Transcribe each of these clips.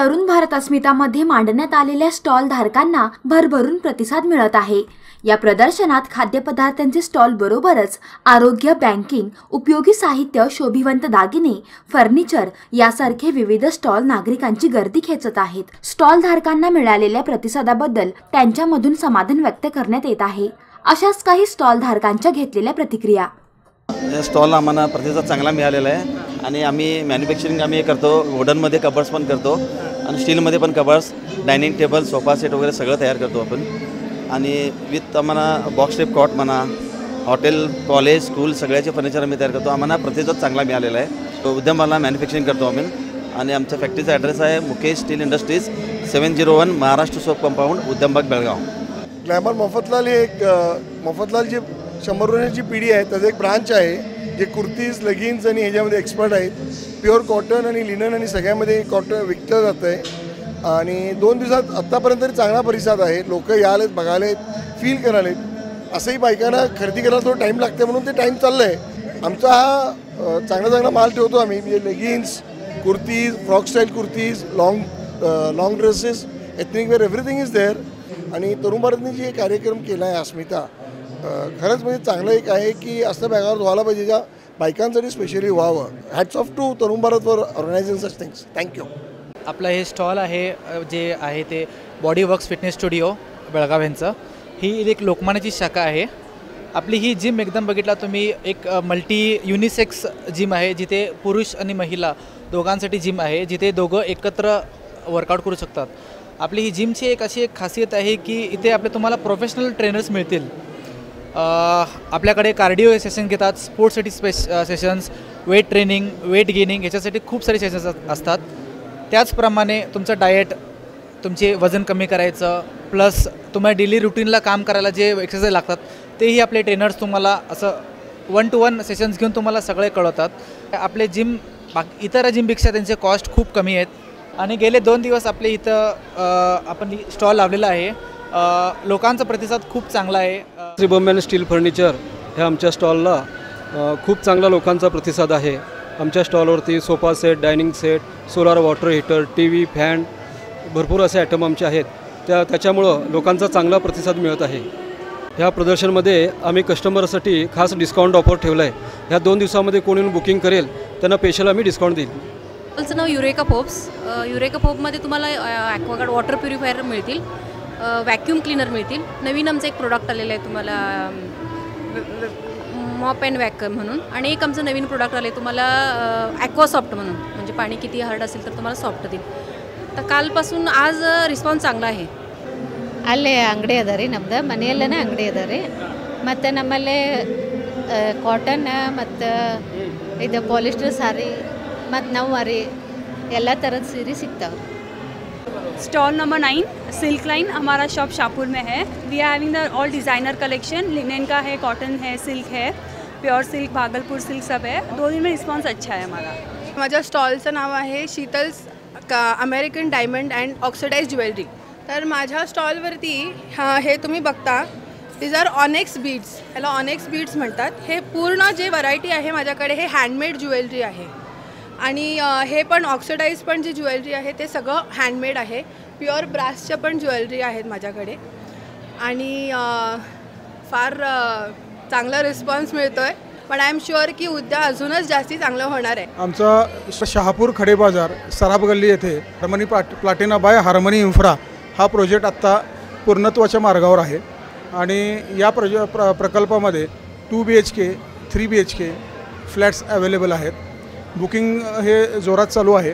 तरुण भारत अस्मितामध्ये मांडण्यात आलेल्या स्टॉल धारकांना भरभरून प्रतिसाद मिळत आहे. या प्रदर्शनात खाद्यपदार्थांचे स्टॉल बरोबरच आरोग्य बँकिंग उपयोगी साहित्य शोभिवंत दागिने फर्निचर यासारखे विविध स्टॉल नागरिकांची गर्दी खेचत आहेत. स्टॉल धारकांना मिळालेल्या प्रतिसादाबद्दल त्यांच्यामधून समाधान व्यक्त करण्यात येत आहे. अशाच काही स्टॉल धारकांच्या घेतलेल्या प्रतिक्रिया. या स्टॉल आम्हाला प्रतिसाद चांगला मिळालेला आहे. आणि आम्ही मॅन्युफॅक्चरिंग आम्ही करतो वुडनमध्ये कबर्ड्स पण करतो आणि स्टीलमध्ये पण cupboards dining table sofa set वगैरे सगळं तयार करतो आपण. आणि विथ आम्हाला बॉक्स टेप कॉट म्हणा हॉटेल कॉलेज स्कूल सगळ्याचे फर्निचर आम्ही तयार करतो. आम्हाला प्रतिसाद चांगला मिळालेला आहे. तो उद्यमाला मॅन्युफॅक्चरिंग करतो आम्ही. आणि आमच्या फॅक्टरीचा ॲड्रेस आहे Mukesh steel industries seven zero one Maharashtra soap compound Udyambag Belgaum. Glamour Mafatlal हे एक मोफतलाल जी शंभर वर्षाची पिढी आहे त्याचं एक ब्रांच आहे जे कुर्तीज लेगिन्स आणि ह्याच्यामध्ये एक्सपर्ट आहेत. प्युअर कॉटन आणि लिनन आणि सगळ्यामध्ये कॉटन विकलं जातं आहे आणि दोन दिवसात आत्तापर्यंत तरी चांगला परिसर आहे. लोक यालेत बघालेत फील करालेत असंही बायकांना खरेदी करायला थोडं टाईम लागते म्हणून ते टाईम चाललं आहे आमचा हा चांगला चांगला माल ठेवतो आम्ही. म्हणजे leggings kurtis frock style kurtis long long dresses ethnic wear everything is there आणि तरुण भारतने जे कार्यक्रम केला आहे अस्मिता खरंच म्हणजे चांगलं एक आहे की असं बॅगावर व्हायला पाहिजे ज्या बायकांसाठी स्पेशली व्हावं. Hats off to Tarun Bharat for organizing such things thank you आपलं हे स्टॉल आहे जे आहे ते body works fitness studio Belgaum यांचं. ही एक लोकमान्याची शाखा आहे. आपली ही जिम एकदम बघितला तुम्ही एक मल्टी युनिसेक्स जिम आहे जिथे पुरुष आणि महिला दोघांसाठी जिम आहे जिथे दोघं एकत्र वर्कआउट करू शकतात. आपली ही जिमची एक अशी एक खासियत आहे की इथे आपले तुम्हाला प्रोफेशनल ट्रेनर्स मिळतील. आपल्याकडे कार्डिओ सेशन घेतात स्पोर्ट्ससाठी space sessions weight training weight gaining याच्यासाठी खूप सारे सेशन्स असतात. त्याचप्रमाणे तुमचं डाएट तुमचे वजन कमी करायचं प्लस तुम्हाला डेली रुटीनला काम करायला जे एक्सरसाइज लागतात तेही आपले ट्रेनर्स तुम्हाला असं वन टू वन सेशन्स घेऊन तुम्हाला सगळे कळवतात. आपले जिम बाकी इतर जिमपेक्षा त्यांचे कॉस्ट खूप कमी आहेत. आणि गेले दोन दिवस आपले इथं आपण स्टॉल लावलेला आहे लोकांचा प्रतिसाद खूप चांगला आहे. श्री बॉम्बे आणि स्टील फर्निचर ह्या आमच्या स्टॉलला खूप चांगला लोकांचा प्रतिसाद आहे. आमच्या स्टॉलवरती sofa set dining set solar water heater T V fan भरपूर असे आयटम आमचे आहेत. त्या त्याच्यामुळं लोकांचा चांगला प्रतिसाद मिळत आहे. ह्या प्रदर्शनमध्ये आम्ही कस्टमरसाठी खास डिस्काउंट ऑफर ठेवला आहे ह्या दोन दिवसामध्ये कोणी बुकिंग करेल त्यांना स्पेशल आम्ही डिस्काउंट देईल. नाव युरेका पोप्स. युरेका पोपमध्ये तुम्हाला ॲक्वागार्ड वॉटर प्युरिफायर मिळतील. व्हॅक्यूम क्लीनर मिळतील नवीन आमचं एक प्रोडक्ट आलेलं आहे तुम्हाला मॉप अँड वॅकम म्हणून आणि एक आमचं नवीन प्रोडक्ट आलं आहे तुम्हाला ॲक्वासॉफ्ट म्हणून म्हणजे पाणी किती हार्ड असेल तर तुम्हाला सॉफ्ट देईल तर कालपासून आज रिस्पॉन्स चांगला आहे ಅಲ್ಲೇ ಅಂಗಡಿ ಅದ ರೀ ನಮ್ದು ಮನೆಯಲ್ಲೇ ಅಂಗಡಿ ಅದ ರೀ ಮತ್ತು ನಮ್ಮಲ್ಲಿ ಕಾಟನ್ ಮತ್ತು ಇದು ಪಾಲಿಸ್ಟರ್ ಸಾರಿ ಮತ್ತು ನವ್ವಾರಿ ಎಲ್ಲ ಥರದ ಸೀರೆ ಸಿಗ್ತಾವೆ stall number nine, silk line, हमारा शॉप शाहपुर में है। We are having the all designer collection linen का है कॉटन है सिल्क है। प्योर सिल्क भागलपुर सिल्क सब है। दो दिन में रिस्पॉन्स अच्छा है हमारा। माझ्या स्टॉलचं नाव आहे शीतल्स का American diamond and oxidize jewellery तर माझ्या स्टॉलवरती हा, हे तुम्ही बघता दिज आर ऑनेक्स बीड्स याला ऑनेक्स बीड्स हे पूर्ण जे व्हरायटी आहे माझ्याकडे, हे हँडमेड ज्वेलरी आहे. आणि हे पण ऑक्सिडाईज पण जी ज्वेलरी आहे ते सगळं हँडमेड आहे. प्युअर ब्रासच्या पण ज्वेलरी आहेत माझ्याकडे. आणि फार चांगला रिस्पॉन्स मिळतो आहे पण आय एम शुअर की उद्या अजूनच जास्ती चांगलं होणार आहे. आमचा श- शहापूर खडे बाजार सराफ गल्ली येथे हार्मनी प्लाट प्लॅटिना बाय हार्मनी इन्फ्रा हा प्रोजेक्ट आत्ता पूर्णत्वाच्या मार्गावर आहे. आणि या प्रोजे प्र प्रकल्पामध्ये two B H K three B H K flats available आहेत. बुकिंग हे जोरात चालू आहे.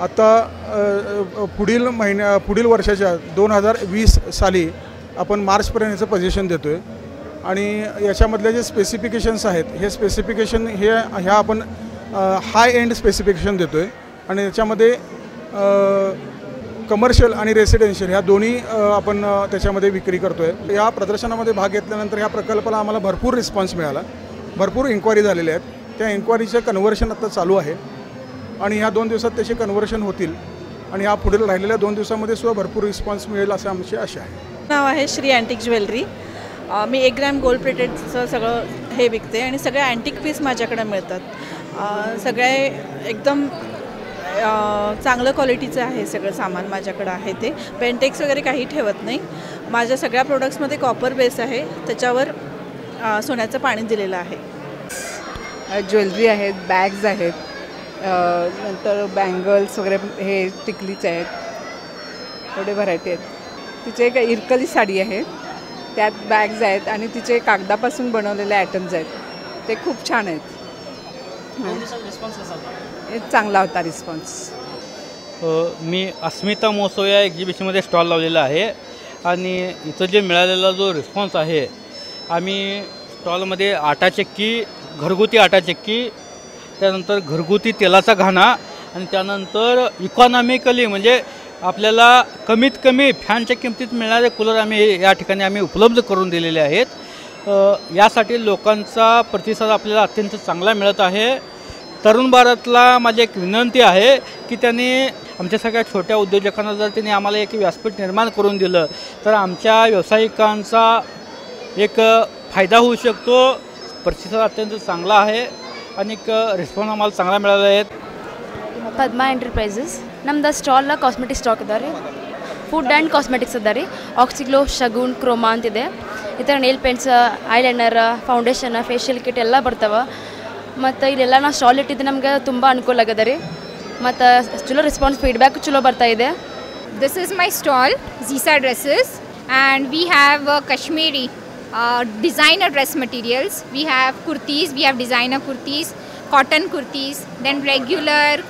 आता पुढील महिन्या पुढील वर्षाच्या दोन हजार वीस साली आपण मार्चपर्यंत याचं पोझिशन देतो आहे आणि याच्यामधले जे स्पेसिफिकेशन्स आहेत हे स्पेसिफिकेशन हे ह्या आपण हाय एंड स्पेसिफिकेशन देतो आहे आणि याच्यामध्ये कमर्शियल आणि रेसिडेन्शियल ह्या दोन्ही आपण त्याच्यामध्ये विक्री करतो आहे या प्रदर्शनामध्ये भाग घेतल्यानंतर ह्या प्रकल्पाला आम्हाला भरपूर रिस्पॉन्स मिळाला. भरपूर इन्क्वायरी झालेल्या आहेत. त्या इन्क्वायरीचं कन्व्हर्शन आत्ता चालू आहे. आणि ह्या दोन दिवसात त्याचे कन्व्हर्शन होतील. आणि या पुढील राहिलेल्या दोन दिवसामध्ये सुद्धा भरपूर रिस्पॉन्स मिळेल असं आमची आशा आहे. नाव आहे श्री अँटिक ज्वेलरी मी एक ग्रॅम गोल्ड प्लेटेडचं सगळं हे विकते आणि सगळ्या अँटिक पीस माझ्याकडे मिळतात. सगळे एकदम चांगलं क्वालिटीचं आहे सगळं सामान माझ्याकडं आहे ते. पेंटेक्स वगैरे काही ठेवत नाही. माझ्या सगळ्या प्रोडक्ट्समध्ये कॉपर बेस आहे. त्याच्यावर सोन्याचं पाणी दिलेलं आहे. ज्वेलरी आहेत बॅग्स आहेत नंतर बँगल्स वगैरे हे टिकलीचे आहेत. एवढे व्हरायटी आहेत. तिचे एक इरकली साडी आहे. त्यात बॅग्स आहेत आणि तिचे कागदापासून बनवलेले आयटम्स आहेत. ते खूप छान आहेत. हे. चांगला होता रिस्पॉन्स मी अस्मिता महोत्सव या एक्झिबिशनमध्ये स्टॉल लावलेला आहे. आणि इथं जे मिळालेला जो रिस्पॉन्स आहे आम्ही स्टॉलमध्ये आटा चक्की घरगुती आटा चक्की त्यानंतर घरगुती तेलाचा घाणा आणि त्यानंतर इकॉनॉमिकली म्हणजे आपल्याला कमीत कमी फॅनच्या किमतीत मिळणारे कूलर आम्ही या ठिकाणी आम्ही उपलब्ध करून दिलेले आहेत. यासाठी लोकांचा प्रतिसाद आपल्याला अत्यंत चांगला मिळत आहे. तरुण भारतला माझी एक विनंती आहे की त्यांनी आमच्या सगळ्या छोट्या उद्योजकांना जर त्यांनी आम्हाला एक व्यासपीठ निर्माण करून दिलं तर आमच्या व्यावसायिकांचा एक फायदा होऊ शकतो. प्रतिसाद अत्यंत चांगला आहे आणि एक रिस्पॉन्स आम्हाला चांगला मिळाला आहे ಪದ್ಮ ಎಂಟರ್ಪ್ರೈಸಸ್ ನಮ್ದು ಸ್ಟಾಲ್ನ ಕಾಸ್ಮೆಟಿಕ್ ಸ್ಟಾಕ್ ಇದ್ದಾರೆ ಫುಡ್ ಆ್ಯಂಡ್ ಕಾಸ್ಮೆಟಿಕ್ಸ್ ಇದ್ದಾರೆ ಆಕ್ಸಿಗ್ಲೋ ಶಗುನ್ ಕ್ರೋಮಾ ಅಂತಿದೆ ಈ ಥರ nail paints eyeliner foundation facial kit ಎಲ್ಲ ಬರ್ತಾವೆ ಮತ್ತು ಇಲ್ಲೆಲ್ಲ ನಾವು ಸ್ಟಾಲ್ ಇಟ್ಟಿದ್ದು ನಮ್ಗೆ ತುಂಬ ಅನುಕೂಲ ಆಗ್ಯದ ರೀ ಮತ್ತು ಚಲೋ ರೆಸ್ಪಾನ್ಸ್ ಫೀಡ್ಬ್ಯಾಕ್ ಚಲೋ ಬರ್ತಾ ಇದೆ This is my stall, Zisa Dresses, and we have uh, Kashmiri uh, designer dress materials. We have kurtis, we have designer kurtis, cotton kurtis, then regular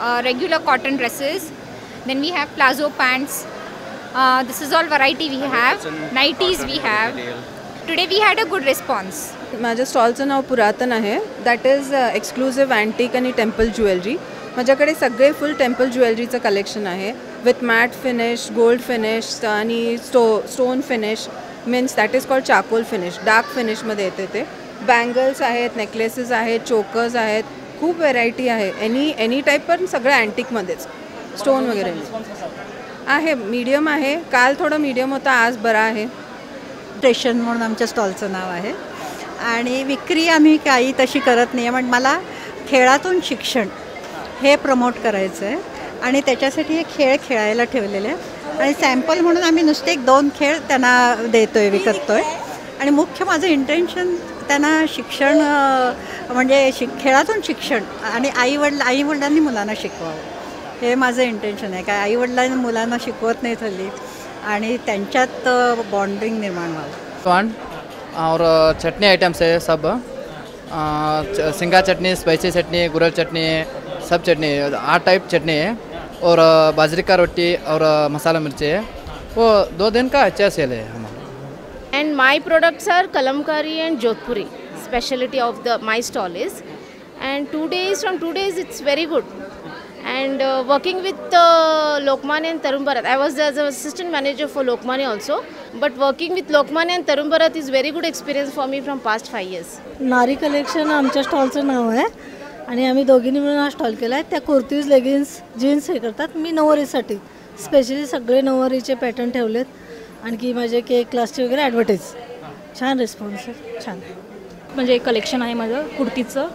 uh, regular cotton dresses. Then we have plazo pants. Uh, this is all variety we have. Nighties we have. Today we had a good response. माझ्या स्टॉलचं नाव पुरातन आहे that is exclusive antique आणि temple jewellery माझ्याकडे सगळे full temple ज्वेलरीचं collection आहे with matte finish gold finish आणि स्टो stone finish means that is called charcoal finish dark फिनिशमध्ये येते ते. बँगल्स आहेत नेकलेसेस आहेत चोकर्स आहेत. खूप व्हेरायटी आहे. एनी एनी टाईप पण सगळं अँटिकमध्येच स्टोन वगैरे आहे मीडियम आहे. काल थोडं मीडियम होता आज बरा आहे. स्टेशन म्हणून आमच्या स्टॉलचं नाव आहे. आणि विक्री आम्ही काही तशी करत नाही आहे पण मला खेळातून शिक्षण हे प्रमोट करायचं आहे आणि त्याच्यासाठी हे खेळ खेळायला ठेवलेले आहे आणि सॅम्पल म्हणून आम्ही नुसते एक दोन खेळ त्यांना देतो आहे विकतो आहे आणि मुख्य माझं इंटेन्शन त्यांना शिक्षण म्हणजे शिक खेळातून शिक्षण आणि आईवडला आईवडिलांनी मुलांना शिकवावं. हे माझं इंटेन्शन आहे. काय आईवडिलांनी मुलांना शिकवत नाहीत हल्ली आणि त्यांच्यात बॉन्डिंग निर्माण व्हावं. वन और चटनी आइटम्स है सब. च- सिंगा चटनी स्पाइसी चटनी गुरल चटनी सब चटनी आठ टाइप चटनी है और अ, बाजरे का रोटी और अ, मसाला मिर्ची है वो दो दिन का अच्छा सेल है हमारा And my products are Kalamkari and Jodhpuri. Specialty of the my stall is. And two days from two days it's very good. And uh, working with uh, Lokmanya and Tarun Bharat. I was as an assistant manager for Lokmanya also. But working with Lokmanya and Tarun Bharat is very good experience for me from past five years. Nari collection आमच्या स्टॉलचं नाव आहे आणि आम्ही दोघींनी मिळून हा stall केला आहे त्या कुर्तीज लेगिन्स जीन्स हे करतात. मी नऊवारीसाठी. स्पेशली सगळे नऊवारीचे पॅटर्न ठेवलेत. आणखी माझे केक क्लासचे वगैरे ॲडव्हर्टाईज छान रिस्पॉन्स आहे. छान. म्हणजे एक कलेक्शन आहे माझं कुर्तीचं.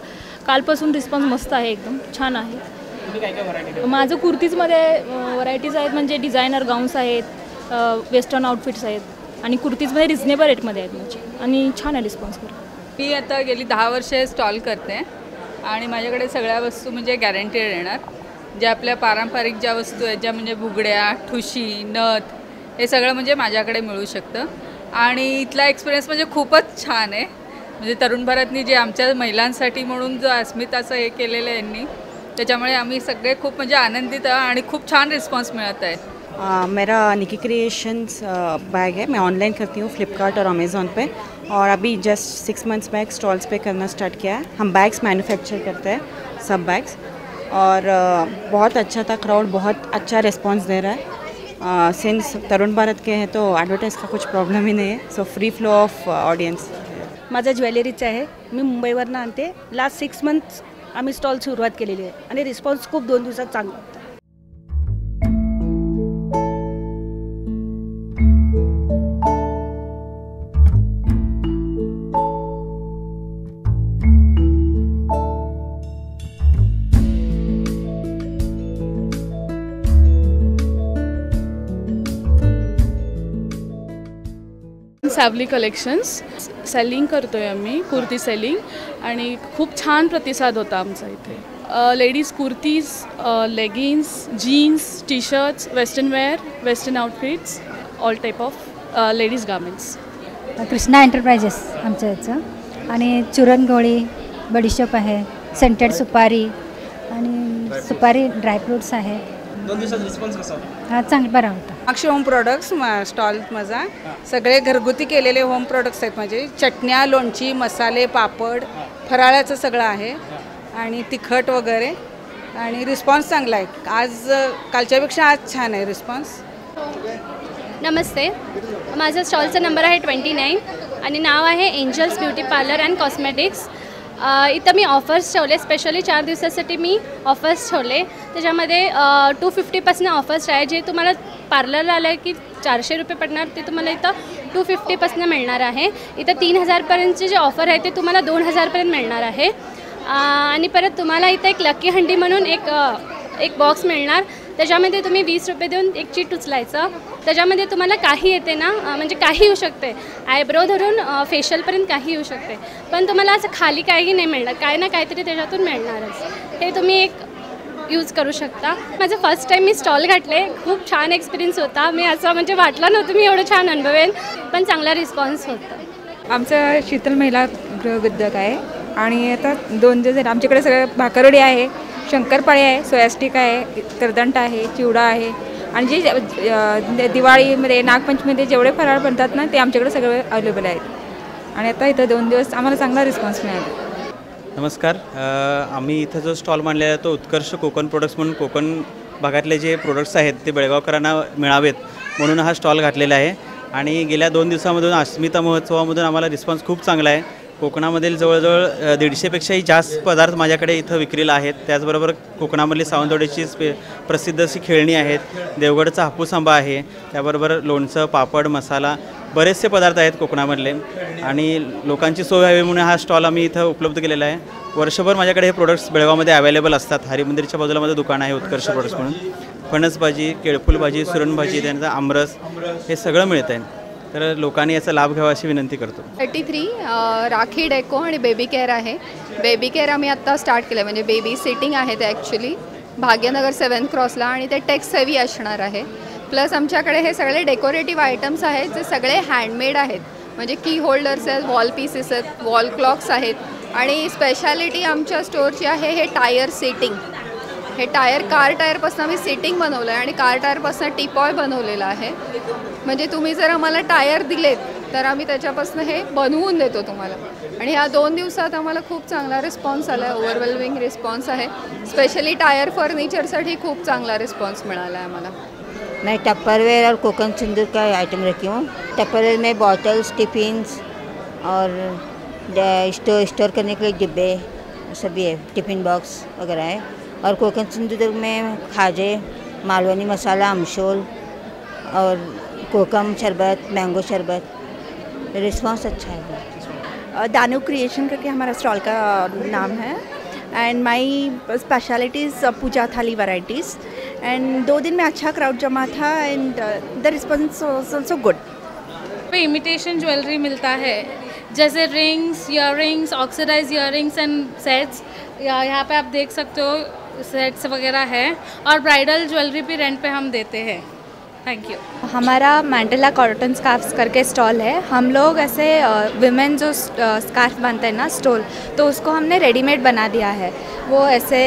कालपासून रिस्पॉन्स मस्त आहे एकदम. छान आहे. माझं कुर्तीजमध्ये व्हरायटीज आहेत म्हणजे डिझायनर गाऊन्स आहेत वेस्टर्न आउटफिट्स आहेत. आणि कुर्तीजमध्ये रिझनेबल रेटमध्ये आहेत माझे. आणि छान आहे रिस्पॉन्स मी आता गेली दहा वर्षे स्टॉल करते. आणि माझ्याकडे सगळ्या वस्तू म्हणजे गॅरंटेड येणार. ज्या आपल्या पारंपरिक ज्या वस्तू आहेत ज्या म्हणजे बुगड्या ठुशी नथ हे सगळं म्हणजे माझ्याकडे मिळू शकतं. आणि इथला एक्सपिरियन्स म्हणजे खूपच छान आहे. म्हणजे तरुण भारतनी जे आमच्या महिलांसाठी म्हणून जो अस्मिताचं हे केलेलं आहे यांनी त्याच्यामुळे आम्ही सगळे खूप म्हणजे आनंदित आणि खूप छान रिस्पॉन्स मिळत आहे. मेरा निकी क्रिएशंस बैग है मैं ऑनलाइन करती हूँ फ्लिपकार्ट और अमेज़ोन पे. और अभी just six months back stalls पे करना स्टार्ट किया है। हम बैग्स मैन्युफैक्चर करते हैं सब बैग्स और बहुत अच्छा था क्राउड बहुत अच्छा रिस्पांस दे रहा है। सिंस तरुण भारत के हैं तो एडवर्टाइज का कुछ प्रॉब्लम ही नहीं है। So free flow of audience माझं ज्वेलरीचा आहे. मी मुंबईवरनं आणते. लास्ट सिक्स मंथ्स आम्ही स्टॉल सुरुवात केलेली आहे. आणि रिस्पॉन्स खूप दोन दिवसात चांगला होता. सॅवली कलेक्शन्स सेलिंग करतो आहे आम्ही कुर्ती सेलिंग आणि खूप छान प्रतिसाद होता आमचा इथे. Ladies kurtis leggings jeans T shirts western wear western outfits all type of ladies garments Krishna Enterprises आमच्या याचं. आणि चुरणगोळी बडीशोप आहे सेंटेड सुपारी आणि सुपारी ड्रायफ्रूट्स आहे. दोन दिवसात रिस्पॉन्स कसा होता? हा चांगला बरा होता. अक्षय होम प्रोडक्ट्स स्टॉल माझा. सगळे घरगुती केलेले होम प्रोडक्ट्स आहेत माझे. चटण्या लोणची मसाले पापड फराळाचं सगळं आहे. आणि तिखट वगैरे. आणि रिस्पॉन्स चांगला आहे. आज कालच्यापेक्षा आज छान आहे रिस्पॉन्स नमस्ते. माझं स्टॉलचा नंबर आहे ट्वेंटी नाईन आणि नाव आहे Angels Beauty Parlour and Cosmetics इथं मी ऑफर्स ठेवले. स्पेशली चार दिवसासाठी मी ऑफर्स ठेवले. त्याच्यामध्ये टू फिफ्टीपासून ऑफर्स आहे. जे तुम्हाला पार्लरला आलं की चारशे रुपये पडणार ते तुम्हाला इथं टू फिफ्टीपासून मिळणार आहे. इथं तीन हजारपर्यंतचे जे ऑफर आहे ते तुम्हाला दोन हजारपर्यंत मिळणार आहे. आणि परत तुम्हाला इथं एक लकी हंडी म्हणून एक एक बॉक्स मिळणार. त्याच्यामध्ये तुम्ही वीस रुपये देऊन एक चीट उचलायचं. त्याच्यामध्ये तुम्हाला काही येते ना म्हणजे काही येऊ शकते. आयब्रो धरून फेशियलपर्यंत काही येऊ शकते. पण तुम्हाला असं खाली काही नाही मिळणार. काय ना काहीतरी त्याच्यातून मिळणारच. हे तुम्ही एक यूज करू शकता. माझं फर्स्ट टाईम मी स्टॉल घातले. खूप छान एक्सपिरियन्स होता. मी असं म्हणजे वाटलं नव्हतं मी एवढं छान अनुभवेन. पण चांगला रिस्पॉन्स होता. आमचं शीतल महिला गृहउद्योग आहे. आणि आता दोन दिवस आमच्याकडे सगळं भाकरवडी आहे. शंकरपाळी आहे सोयास्टिक आहे करदंट आहे चिवडा आहे. आणि जे दिवाळीमध्ये नागपंचमीमध्ये जेवढे फराळ बनतात ना ते आमच्याकडे सगळे अवेलेबल आहेत. आणि आता इथं दोन दिवस आम्हाला चांगला रिस्पॉन्स मिळाला. नमस्कार. आम्ही इथं जो स्टॉल मांडलेला आहे तो उत्कर्ष कोकण प्रोडक्ट्स म्हणून कोकण भागातले जे प्रोडक्ट्स आहेत ते बेळगावकरांना मिळावेत म्हणून हा स्टॉल घातलेला आहे. आणि गेल्या दोन दिवसामधून अस्मिता महोत्सवामधून आम्हाला रिस्पॉन्स खूप चांगला आहे. कोकणामधील जवळजवळ दीडशेपेक्षाही जास्त पदार्थ माझ्याकडे इथं विक्रीला आहेत. त्याचबरोबर कोकणामधली सावंतवाडीची स्पे प्रसिद्ध अशी खेळणी आहेत. देवगडचा हापूस आंबा आहे. त्याबरोबर लोणचं पापड मसाला बरेचसे पदार्थ आहेत कोकणामधले. आणि लोकांची सोय व्हावी म्हणून हा स्टॉल आम्ही इथं उपलब्ध केलेला आहे. वर्षभर माझ्याकडे हे प्रोडक्ट्स बेळगावमध्ये अवेलेबल असतात. हरिमंदिरच्या बाजूला माझं दुकान आहे उत्कर्ष प्रोडक्ट्स म्हणून. फणस भाजी केळफूल भाजी सुरण भाजी त्यांचा आमरस हे सगळं मिळतं आहे तर लोकांनी याचा लाभ घ्यावा अशी विनंती करतो. थर्टी थ्री राखी डेको आणि बेबी केअर आहे. बेबी केअर आम्ही आत्ता स्टार्ट केलं म्हणजे बेबी सिटिंग आहे ते ॲक्च्युली भाग्यनगर सेवन क्रॉसला आणि ते टेक्स हेवी असणार आहे. प्लस आमच्याकडे हे सगळे डेकोरेटिव्ह आयटम्स आहेत जे सगळे हँडमेड आहेत. म्हणजे की होल्डर्स आहेत वॉल पीसेस आहेत वॉल क्लॉक्स आहेत. आणि स्पेशालिटी आमच्या स्टोअरची आहे हे टायर सिटिंग हे टायर कार टायरपासून आम्ही सिटिंग बनवलं आहे आणि कार टायरपासून टिपॉय बनवलेला आहे. म्हणजे तुम्ही जर आम्हाला टायर दिलेत तर आम्ही त्याच्यापासून हे बनवून देतो तुम्हाला. आणि ह्या दोन दिवसात आम्हाला खूप चांगला रिस्पॉन्स आला आहे ओव्हरवेल्मिंग रिस्पॉन्स आहे. स्पेशली टायर फर्निचरसाठी खूप चांगला रिस्पॉन्स मिळाला आहे आम्हाला. मैं टप्परवेयर और कोकन सिंदूर का आइटम रखी हूँ? टप्परवेयर में बॉटल्स टिफ़िन्स और ड- स्टोर स्टोर करने के लिए डिब्बे सभी है टिफ़िन बॉक्स वगैरह है। और कोकन सिंदूर में खाजे मालवनी मसाला अमशोल और कोकम शरबत मैंगो शरबत। रिस्पॉन्स अच्छा है। दानव क्रिएशन करके हमारा स्टॉल का नाम है। And my specialities puja thali varieties and दो दिन में अच्छा क्राउड जमा था and the response also good pay imitation jewellery मिलता है। जैसे rings earrings oxidise earrings and sets यहाँ पे आप देख सकते हो सेट्स वगैरह है और ब्राइडल ज्वेलरी भी रेंट पे हम देते हैं। थैंक यू हमारा मैंडला कॉटन स्कार्फ्स करके स्टॉल है। हम लोग ऐसे विमेन जो स्कार्फ बनते हैं ना स्टॉल तो उसको हमने रेडीमेड बना दिया है। वो ऐसे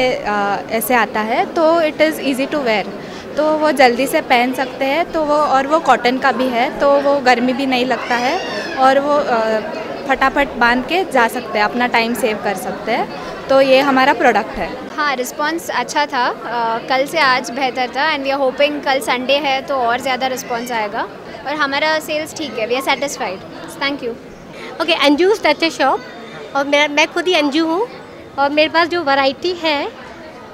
ऐसे आता है तो it is easy to wear तो वो जल्दी से पहन सकते हैं तो वो, और वो कॉटन का भी है तो वो गर्मी भी नहीं लगता है, और वो फटाफट बाँध के जा सकते हैं, अपना टाइम सेव कर सकते हैं। तो ये हमारा प्रोडक्ट है। हाँ रिस्पॉन्स अच्छा था। अ, कल से आज बेहतर था एंड वी आर होपिंग कल संडे है तो और ज़्यादा रिस्पॉन्स आएगा। और हमारा सेल्स ठीक है we are satisfied thank you okay Anju structure shop और मैं मैं खुद ही अंजू हूँ। और मेरे पास जो वैरायटी है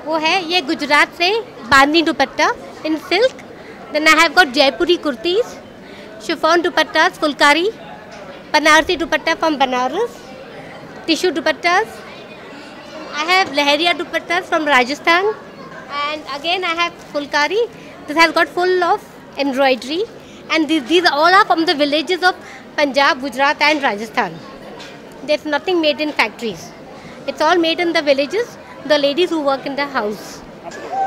वो है ये गुजरात से बांदी dupatta in silk then I have got Jaipuri kurtis chiffon dupattas phulkari Banarasi dupatta from Banaras tissue dupattas I have leheria Dupatta from Rajasthan and again I have fulkari. This has got full of embroidery and these, these all are from the villages of Punjab, Gujarat and Rajasthan. There's nothing made in factories. It's all made in the villages, the ladies who work in the house.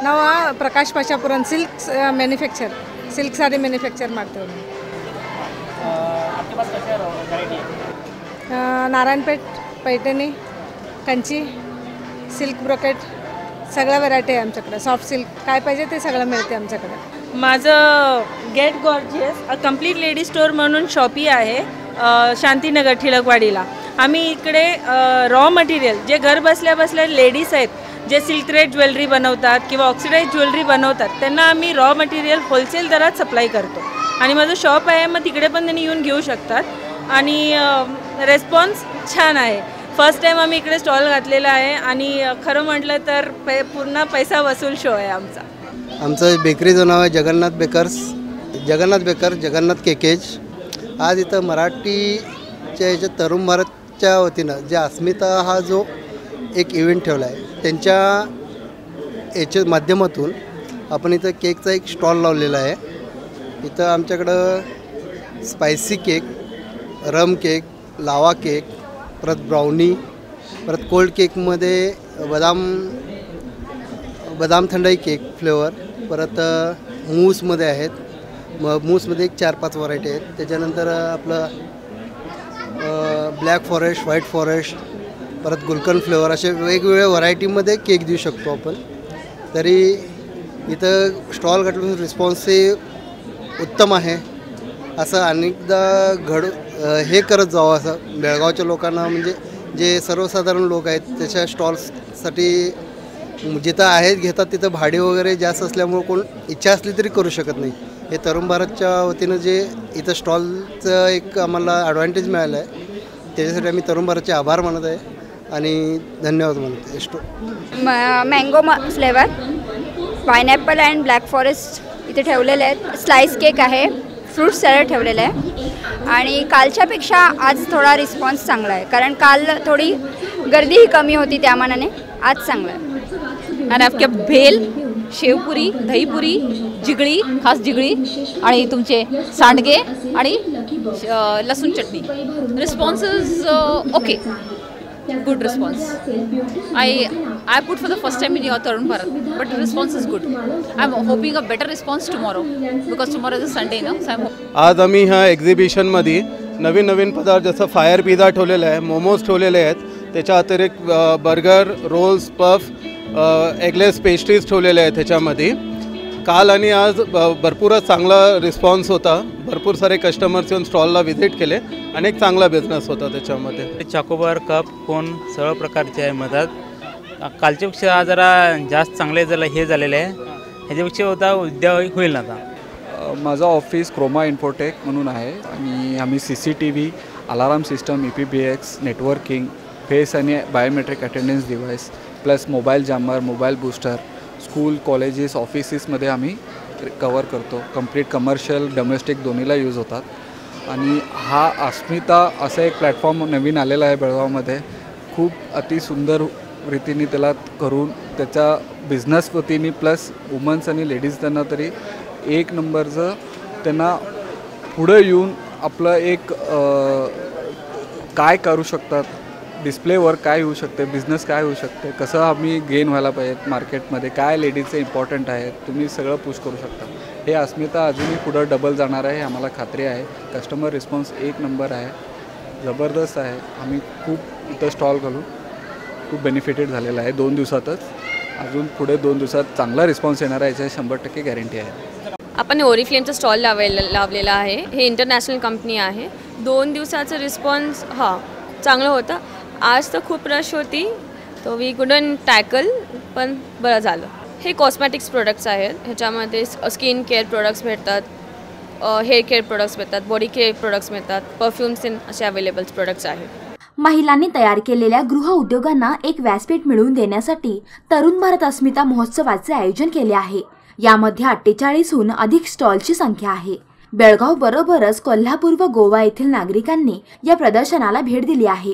ನಾವು Prakash ಪಾಶಾಪುರನ್ silks manufacture silk sari manufacture ಮಾಡ್ತೇವೆ ನಾವು Narayanpet Paithani Kanchi silk brocade सगळ्या variety आहे आमच्याकडे. Soft silk काय पाहिजे ते सगळं मिळते आमच्याकडे. माझं get gorgeous a complete lady store म्हणून शॉपी आहे शांतीनगर ठिळकवाडीला आम्ही इकडे रॉ मटेरियल जे घर बसल्या बसल्या लेडीज आहेत जे सिल्क रेड ज्वेलरी बनवतात किंवा ऑक्सिडाईज ज्वेलरी बनवतात त्यांना आम्ही रॉ मटेरियल होलसेल दरात सप्लाय करतो. आणि माझं शॉप आहे मग तिकडे पण त्यांनी येऊन घेऊ शकतात. आणि रेस्पॉन्स छान आहे. फर्स्ट टाईम आम्ही इकडे स्टॉल घातलेला आहे आणि खरं म्हटलं तर पे पूर्ण पैसा वसूल शो आहे आमचा. आमचं बेकरीचं नाव आहे Jagannath bakers Jagannath baker Jagannath cakes आज इथं मराठीच्या याच्या तरुण भारतच्या वतीनं जे अस्मिता हा जो एक इव्हेंट ठेवला आहे त्यांच्या याच्या माध्यमातून आपण इथं केकचा एक स्टॉल लावलेला आहे. इथं आमच्याकडं spicy cake rum cake lava cake परत ब्राउनी परत कोल्ड केकमध्ये बदाम बदाम थंडाई केक फ्लेवर परत मूसमध्ये आहेत. मग मूसमध्ये एक चार पाच व्हरायटी आहेत. त्याच्यानंतर आपलं ब्लॅक फॉरेस्ट व्हाईट फॉरेस्ट परत गुलकंद फ्लेवर असे वेगवेगळ्या व्हरायटीमध्ये केक देऊ शकतो आपण. तरी इथं स्टॉल घातल्यापासून रिस्पॉन्स उत्तम आहे. असं अनेकदा घड हे करत जावं असं. बेळगावच्या लोकांना म्हणजे जे सर्वसाधारण लोक आहेत त्याच्या स्टॉल्ससाठी जिथं आहेत घेतात तिथं भाडे वगैरे जास्त असल्यामुळं कोण इच्छा असली तरी करू शकत नाही. हे तरुण भारतच्या वतीनं जे इथं स्टॉलचं एक आम्हाला ॲडव्हान्टेज मिळालं आहे त्याच्यासाठी आम्ही तरुण भारतचे आभार मानत आहे आणि धन्यवाद मानत आहे. स्टो मँगो म flavour pineapple and black forest इथे ठेवलेले आहेत. स्लाईस केक आहे. फ्रूट सॅलड ठेवलेलं आहे. आणि कालच्यापेक्षा आज थोडा रिस्पॉन्स चांगला आहे. कारण काल थोडी गर्दीही कमी होती त्या मानाने आज चांगलं आहे. आणि आपल्या भेल शेवपुरी दहीपुरी जिगळी खास जिगळी आणि तुमचे सांडगे आणि लसूण चटणी. Responses okay good response I I put for the first time in your Tarun Bharat, but response response good I I'm hoping a better response tomorrow because tomorrow is a Sunday ना So I'm आज आम्ही ह्या एक्झिबिशनमध्ये नवीन नवीन पदार्थ जसं fire pizza ठेवलेला आहे मोमोज ठेवलेले आहेत त्याच्या अतिरिक्त burger rolls puff eggless pastries ठेवलेले आहेत त्याच्यामध्ये काल आणि आज ब- भरपूरच चांगला रिस्पॉन्स होता. भरपूर सारे कस्टमर्स येऊन स्टॉलला व्हिजिट केले. आणि एक चांगला बिझनेस होता त्याच्यामध्ये. चाकोबार कप कोण सर्व प्रकारचे आहे मधात. कालच्यापेक्षा जरा जास्त चांगले झालं हे झालेले आहे. ह्याच्यापेक्षा होता उद्या होईल आता. अ, माझं ऑफिस क्रोमा इन्फोटेक म्हणून आहे. आणि आम्ही C C T V alarm system E P B X networking face आणि biometric attendance device plus mobile jammer mobile booster school colleges ऑफिसेसमध्ये आम्ही कवर करतो. कंप्लीट कमर्शियल डोमेस्टिक दोन्हीला यूज होतात. आणि हा अस्मिता असा एक प्लॅटफॉर्म नवीन आलेला आहे बेळगावमध्ये. खूप अतिसुंदर रीतीने त्याला करून त्याच्या बिझनेस वतीने प्लस वुमन्स आणि लेडीज त्यांना तरी एक नंबरचं त्यांना पुढं येऊन आपलं एक काय करू शकतात डिस्प्लेवर काय होऊ शकते बिझनेस काय होऊ शकते कसं आम्ही गेन व्हायला पाहिजे मार्केटमध्ये काय लेडीजचे इम्पॉर्टंट आहे तुम्ही सगळं पुश करू शकता. हे अस्मिता अजूनही पुढं डबल जाणार आहे आम्हाला खात्री आहे. कस्टमर रिस्पॉन्स एक नंबर आहे. जबरदस्त आहे. आम्ही खूप इथं स्टॉल घालून खूप बेनिफिटेड झालेला आहे. दोन दिवसातच. अजून पुढे दोन दिवसात चांगला रिस्पॉन्स येणार आहे याची शंभर टक्के गॅरंटी आहे. आपण ओरिफ्लेमचा स्टॉल लावेल लावलेला आहे. हे इंटरनॅशनल कंपनी आहे. दोन दिवसाचा रिस्पॉन्स हां चांगलं होतं. आज तर खूप रश होती. तो वी गुडन टॅकल पण बरं झालं. हे कॉस्मॅटिक्स प्रोडक्ट्स आहेत. ह्याच्यामध्ये स्किन केअर प्रोडक्ट्स भेटतात हेअर केअर प्रोडक्ट्स भेटतात बॉडी केअर प्रोडक्ट्स मिळतात परफ्युम्स इन असे अवेलेबल प्रोडक्ट्स आहेत. महिलांनी तयार केलेल्या गृह उद्योगांना एक व्यासपीठ मिळवून देण्यासाठी तरुण भारत अस्मिता महोत्सवाचे आयोजन केले आहे. यामध्ये अठ्ठेचाळीसहून अधिक स्टॉलची संख्या आहे. बेळगाव बरोबरच कोल्हापूर व गोवा येथील नागरिकांनी या प्रदर्शनाला भेट दिली आहे.